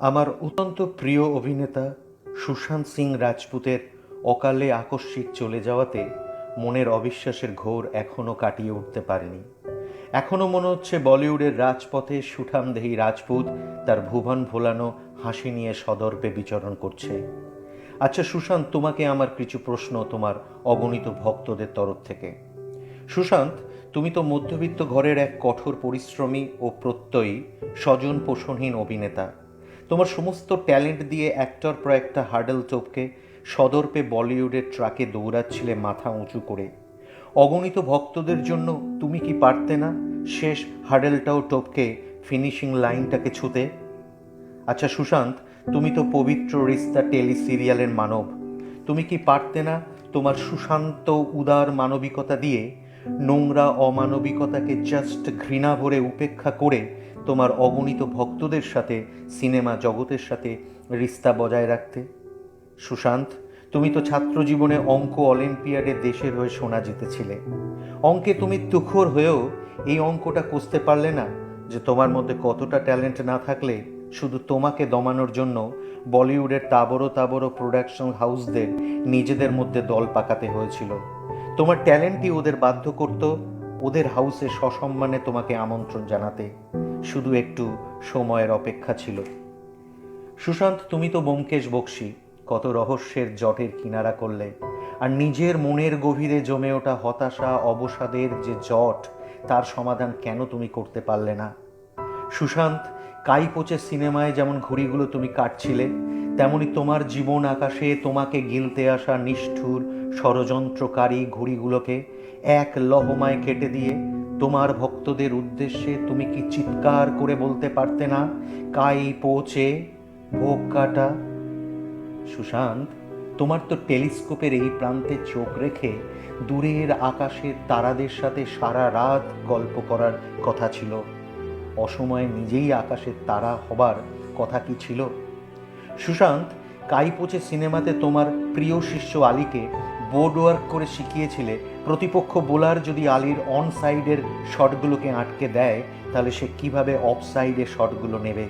আমার অত্যন্ত প্রিয় অভিনেতা সুশান্ত সিং রাজপুতের অকালে আকস্মিক চলে যাওয়াতে মনের অবিশ্বাসের ঘোর এখনও কাটিয়ে উঠতে পারেনি। এখনও মনে হচ্ছে বলিউডের রাজপথে সুঠামদেহী রাজপুত তার ভুবন ভোলানো হাসি নিয়ে সদর্পে বিচরণ করছে। আচ্ছা সুশান্ত, তোমাকে আমার কিছু প্রশ্ন তোমার অগণিত ভক্তদের তরফ থেকে। সুশান্ত, তুমি তো মধ্যবিত্ত ঘরের এক কঠোর পরিশ্রমী ও প্রত্যয়ী স্বজন পোষণহীন অভিনেতা। তোমার সমস্ত ট্যালেন্ট দিয়ে একটার পর একটা হার্ডেল টপকে সদর্পে বলিউডের ট্রাকে দৌড়াচ্ছিলে মাথা উঁচু করে। অগণিত ভক্তদের জন্য তুমি কি পারতে না শেষ হার্ডেলটাও টপকে ফিনিশিং লাইনটাকে ছুতে? আচ্ছা সুশান্ত, তুমি তো পবিত্র রিস্তা টেলি সিরিয়ালের মানব। তুমি কি পারতে না তোমার সুশান্ত, উদার মানবিকতা দিয়ে নোংরা অমানবিকতাকে জাস্ট ঘৃণা ভরে উপেক্ষা করে তোমার অগণিত ভক্তদের সাথে, সিনেমা জগতের সাথে রিস্তা বজায় রাখতে। সুশান্ত, তুমি তো ছাত্র জীবনে অঙ্ক অলিম্পিয়াডে দেশের হয়ে সোনা জিতেছিলে। অঙ্কে তুমি তুখর হয়েও এই অঙ্কটা কষতে পারলে না যে তোমার মধ্যে কতটা ট্যালেন্ট না থাকলে শুধু তোমাকে দমানোর জন্য বলিউডের তাবড়ো তাবড়ো প্রোডাকশন হাউসদের নিজেদের মধ্যে দল পাকাতে হয়েছিল। তোমার ট্যালেন্টই ওদের বাধ্য করত, ওদের হাউসে সসম্মানে তোমাকে আমন্ত্রণ জানাতে। শুধু একটু সময়ের অপেক্ষা ছিল। সুশান্ত, তুমি তো ব্যোমকেশ বক্সি, কত রহস্যের জটের কিনারা করলে। আর নিজের মনের গভীরে জমে ওঠা হতাশা, অবসাদের যে জট, তার সমাধান কেন তুমি করতে পারলে না? সুশান্ত কাই পোচে সিনেমায় যেমন ঘুড়িগুলো তুমি কাটছিলে, তেমনি তোমার জীবন আকাশে তোমাকে গিলতে আসা নিষ্ঠুর ষড়যন্ত্রকারী ঘুড়িগুলোকে এক লহমায় কেটে দিয়ে তোমার ভক্তদের উদ্দেশ্যে তুমি কি চিৎকার করে বলতে পারতে না? কাই পৌঁছে? ভোগ কাটা? সুশান্ত, তোমার তো টেলিস্কোপের এই প্রান্তে চোখ রেখে দূরের আকাশের তারাদের সাথে সারা রাত গল্প করার কথা ছিল। অসময়ে নিজেই আকাশের তারা হবার কথা কি ছিল? সুশান্ত কাইপোচে সিনেমাতে তোমার প্রিয় শিষ্য আলীকে বোর্ড ওয়ার্ক করে শিখিয়েছিলে, প্রতিপক্ষ বোলার যদি আলীর অন সাইডের শটগুলোকে আটকে দেয়, তাহলে সে কীভাবে অফ সাইডে শটগুলো নেবে?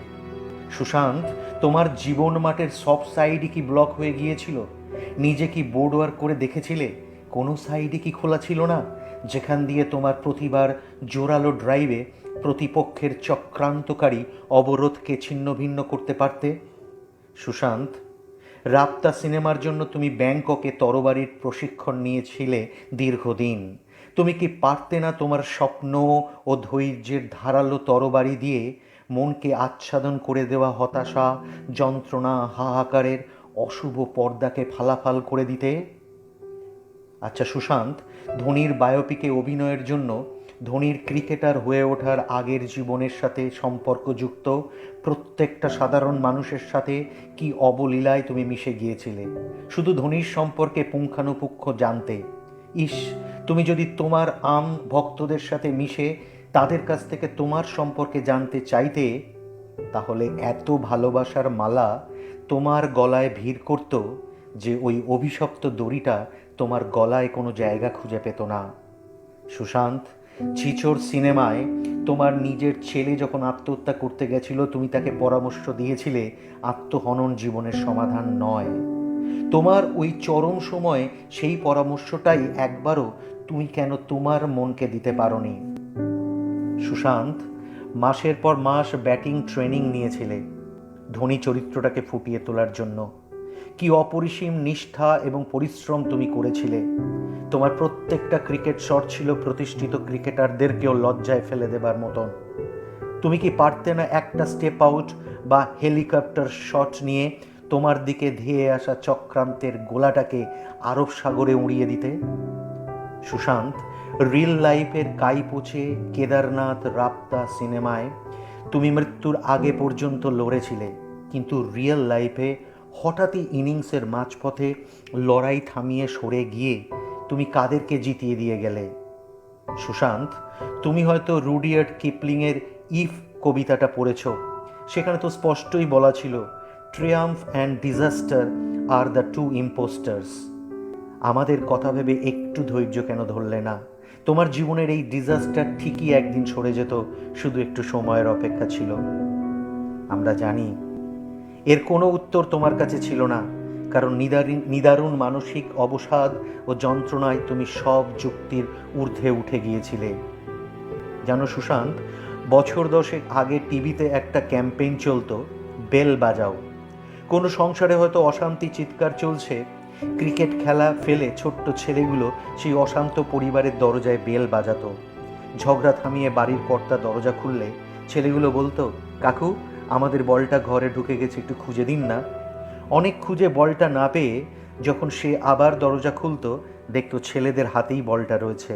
সুশান্ত, তোমার জীবন মাঠের সব সাইডই কি ব্লক হয়ে গিয়েছিল? নিজে কি বোর্ড ওয়ার্ক করে দেখেছিলে? কোনো সাইডে কি খোলা ছিল না? যেখান দিয়ে তোমার প্রতিবার জোরালো ড্রাইভে প্রতিপক্ষের চক্রান্তকারী অবরোধকে ছিন্ন ভিন্ন করতে পারতে? সুশান্ত রাপ্তা সিনেমার জন্য তুমি ব্যাংককে তরবারির প্রশিক্ষণ নিয়েছিলে দীর্ঘদিন। তুমি কি পারতে না তোমার স্বপ্ন ও ধৈর্যের ধারালো তরবারি দিয়ে মনকে আচ্ছাদন করে দেওয়া হতাশা, যন্ত্রণা, হাহাকারের অশুভ পর্দাকে ফালাফাল করে দিতে? আচ্ছা সুশান্ত, ধোনির বায়োপিকে অভিনয়ের জন্য ধোনির ক্রিকেটার হয়ে ওঠার আগের জীবনের সাথে সম্পর্কযুক্ত প্রত্যেকটা সাধারণ মানুষের সাথে কি অবলীলায় তুমি মিশে গিয়েছিলে? শুধু ধোনির সম্পর্কে পুঙ্খানুপুঙ্খ জানতে। ইস, তুমি যদি তোমার আম ভক্তদের সাথে মিশে তাদের কাছ থেকে তোমার সম্পর্কে জানতে চাইতে, তাহলে এত ভালোবাসার মালা তোমার গলায় ভিড় করত যে ওই অভিশপ্ত দড়িটা তোমার গলায় কোনো জায়গা খুঁজে পেত না। সুশান্ত ছিচোর সিনেমায় তোমার নিজের ছেলে যখন আত্মহত্যা করতে গেছিল, তুমি তাকে পরামর্শ দিয়েছিলে, আত্মহনন জীবনের সমাধান নয়। তোমার ওই চরম সময়ে সেই পরামর্শটাই একবারও তুমি কেন তোমার মনকে দিতে পারোনি? সুশান্ত, মাসের পর মাস ব্যাটিং, ট্রেনিং নিয়েছিলে। ধনী চরিত্রটাকে ফুটিয়ে তোলার জন্য। কি অপরিসীম নিষ্ঠা এবং পরিশ্রম তুমি করেছিলে। তোমার প্রত্যেকটা ক্রিকেট শট ছিল প্রতিষ্ঠিত ক্রিকেটারদেরকেও লজ্জায় ফেলে দেবার মতন। তুমি কি পারতে না একটা স্টেপ আউট বা হেলিকপ্টার শট নিয়ে তোমার দিকে ধেয়ে আসা চক্রান্তের গোলাটাকে আরব সাগরে উড়িয়ে দিতে? সুশান্ত রিল লাইফের কাই পৌঁছে কেদারনাথ রাপ্তা সিনেমায় তুমি মৃত্যুর আগে পর্যন্ত লড়েছিলে, কিন্তু রিয়েল লাইফে হঠাৎই ইনিংসের মাঝপথে লড়াই থামিয়ে সরে গিয়ে তুমি কাদেরকে জিতিয়ে দিয়ে গেলে? সুশান্ত, তুমি হয়তো রুডিয়ার্ড কিপলিংয়ের ইফ কবিতাটা পড়েছ। সেখানে তো স্পষ্টই বলা ছিল ট্রিয়াম্ফ অ্যান্ড ডিজাস্টার আর দ্য টু ইম্পোস্টার্স আমাদের কথা ভেবে একটু ধৈর্য কেন ধরলে না? তোমার জীবনের এই ডিজাস্টার ঠিকই একদিন সরে যেত, শুধু একটু সময়ের অপেক্ষা ছিল। আমরা জানি এর কোনো উত্তর তোমার কাছে ছিল না, কারণ নিদারিন নিদারুণ মানসিক অবসাদ ও যন্ত্রণায় তুমি সব যুক্তির ঊর্ধ্বে উঠে গিয়েছিলে। জানো সুশান্ত, বছর দশেক আগে টিভিতে একটা ক্যাম্পেইন চলতো, বেল বাজাও। কোনো সংসারে হয়তো অশান্তি চিৎকার চলছে, ক্রিকেট খেলা ফেলে ছোট্ট ছেলেগুলো সেই অশান্ত পরিবারের দরজায় বেল বাজাতো। ঝগড়া থামিয়ে বাড়ির কর্তা দরজা খুললে ছেলেগুলো বলতো, কাকু আমাদের বলটা ঘরে ঢুকে গেছে, একটু খুঁজে দিন না। অনেক খুঁজে বলটা না পেয়ে যখন সে আবার দরজা খুলতো, দেখতো ছেলেদের হাতেই বলটা রয়েছে।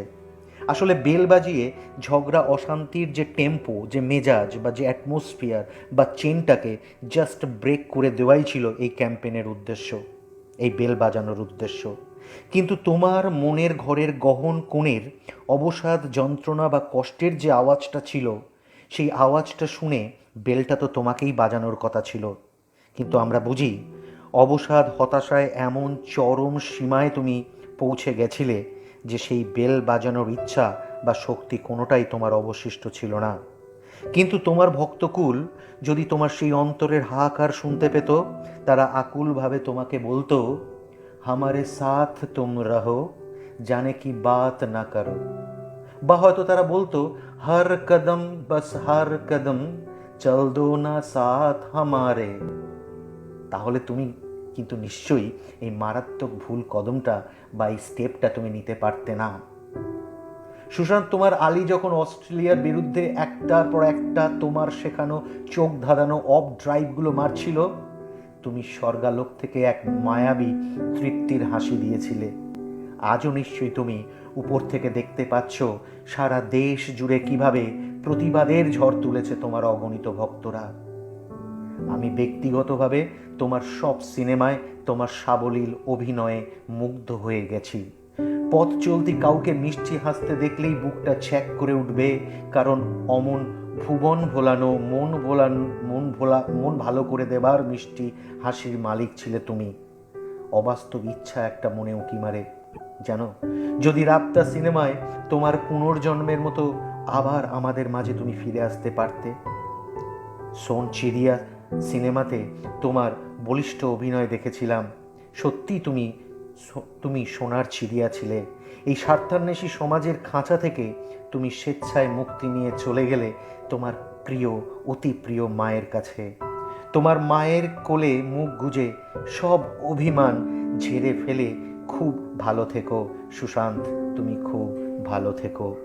আসলে বেল বাজিয়ে ঝগড়া, অশান্তির যে টেম্পো যে মেজাজ বা যে অ্যাটমসফিয়ার বা চেনটাকে জাস্ট ব্রেক করে দেওয়াই ছিল এই ক্যাম্পেনের উদ্দেশ্য, এই বেল বাজানোর উদ্দেশ্য। কিন্তু তোমার মনের ঘরের গহন কোণের অবসাদ, যন্ত্রণা বা কষ্টের যে আওয়াজটা ছিল সেই আওয়াজটা শুনে বেলটা তো তোমাকেই বাজানোর কথা ছিল। কিন্তু আমরা বুঝি, অবসাদ হতাশায় এমন চরম সীমায় তুমি পৌঁছে গেছিলে যে সেই বেল বাজানোর ইচ্ছা বা শক্তি কোনোটাই তোমার অবশিষ্ট ছিল না। কিন্তু তোমার ভক্তকুল যদি তোমার সেই অন্তরের হাহাকার শুনতে পেত, তারা আকুলভাবে তোমাকে বলতো হামারে সাথ তুম রহো, জানে কি বাত না করো। বা হয়তো তারা বলতো, হর কদম, বস হর কদম, চল দো না সাথ হামারে। তাহলে তুমি কিন্তু নিশ্চয়ই এই মারাত্মক ভুল কদমটা বা এই স্টেপটা তুমি নিতে পারতে না। সুশান্ত, তোমার আলী যখন অস্ট্রেলিয়ার বিরুদ্ধে একটার পর একটা তোমার শেখানো চোখ ধাঁধানো অফ ড্রাইভগুলো মারছিল, তুমি স্বর্গালোক থেকে এক মায়াবী তৃপ্তির হাসি দিয়েছিলে। আজও নিশ্চয়ই তুমি উপর থেকে দেখতে পাচ্ছ সারা দেশ জুড়ে কীভাবে প্রতিবাদের ঝড় তুলেছে তোমার অগণিত ভক্তরা। আমি ব্যক্তিগতভাবে তোমার সব সিনেমায় তোমার সাবলীল অভিনয়ে মুগ্ধ হয়ে গেছি। পথ চলতি কাউকে মিষ্টি হাসতে দেখলেই বুকটা ছ্যাক করে উঠবে, কারণ অমন ভুবন ভোলানো, মন ভোলানো, মন ভোলা, মন ভালো করে দেবার মিষ্টি হাসির মালিক ছিলে তুমি। অবাস্তব ইচ্ছা একটা মনে উঁকি মারে? জানো, যদি রাপ্তা সিনেমায় তোমার পুনর্জন্মের মতো আবার আমাদের মাঝে তুমি ফিরে আসতে পারতে, সোন চিড়িয়া সিনেমাতে তোমার বলিষ্ঠ অভিনয় দেখেছিলাম। সত্যি তুমি তুমি সোনার চিড়িয়া ছিলে। এই স্বার্থান্বেষী সমাজের খাঁচা থেকে তুমি স্বেচ্ছায় মুক্তি নিয়ে চলে গেলে তোমার প্রিয়, অতি প্রিয় মায়ের কাছে। তোমার মায়ের কোলে মুখ গুজে সব অভিমান ঝেড়ে ফেলে খুব ভালো থেকো সুশান্ত তুমি খুব ভালো থেকো।